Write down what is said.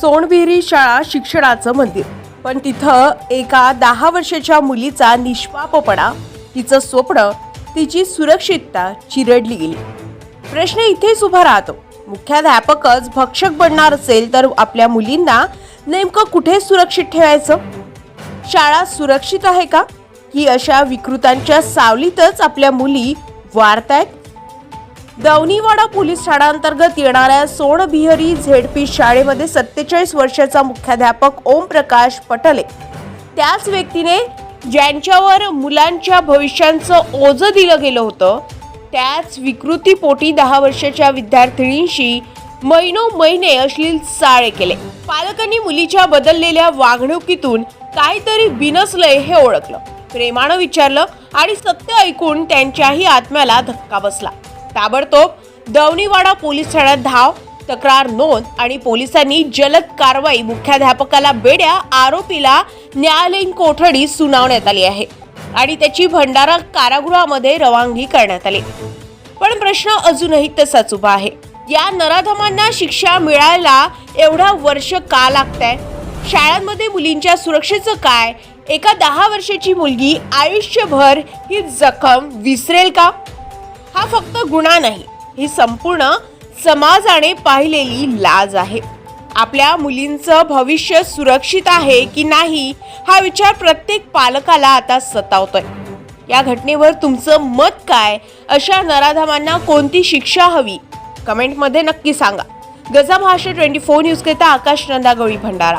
सोनविहिरी शाळा शिक्षणाचं मंदिर. पण तिथं एका दहा वर्षाच्या मुलीचा निष्पापपणा तिचं स्वप्न तिची सुरक्षितता चिरडली गेली. प्रश्न इथेच उभा राहतो. मुख्याध्यापकच भक्षक बनणार असेल तर आपल्या मुलींना नेमकं कुठे सुरक्षित ठेवायचं? शाळा सुरक्षित आहे का? की अशा विकृतांच्या सावलीतच आपल्या मुली वारतायत? दवनीवाडा पोलीस ठाण्याअंतर्गत येणाऱ्या सोनबिहरी झेडपी शाळेमध्ये सत्तेचाळीस वर्षाचा मुख्याध्यापक ओम प्रकाश पटले. त्याच व्यक्तीने ज्यांच्यावर मुलांच्या भविष्यांचं ओझं दिलं गेलं होतं त्याच विकृतीपोटी दहा वर्षाच्या विद्यार्थिनींशी महिनो महिने अश्लील चाळे केले. पालकांनी मुलीच्या बदललेल्या वागणुकीतून काहीतरी बिनसलंय हे ओळखलं. प्रेमानं विचारलं आणि सत्य ऐकून त्यांच्याही आत्म्याला धक्का बसला. ताबडतोब दवणीवाडा पोलीस ठाण्यात धाव तक्रार नोंद आणि पोलिसांनी जलद कारवाई मुख्याध्यापकाला बेड्या आरोपीला न्यायालयीन कोठडी सुनावण्यात आली आहे आणि त्याची भंडारा कारागृहामध्ये रवानगी करण्यात आली. पण प्रश्न अजूनही तसाच उभा आहे. या नराधमांना शिक्षा मिळायला एवढा वर्ष का लागतंय? शाळांमध्ये मुलींच्या सुरक्षेचं काय? एका दहा वर्षाची मुलगी आयुष्यभर ही जखम विसरेल का? हा फक्त गुन्हा नाही ही संपूर्ण समाजाने पाहिलेली लाज आहे. आपल्या मुलींचं भविष्य सुरक्षित आहे की नाही हा विचार प्रत्येक पालकाला आता सतावतोय. या घटनेवर तुमचं मत काय? अशा नराधमांना कोणती शिक्षा हवी? कमेंटमध्ये नक्की सांगा. गजा भाषा ट्वेंटी फोर न्यूजकरिता आकाश नंदा गवळी भंडारा.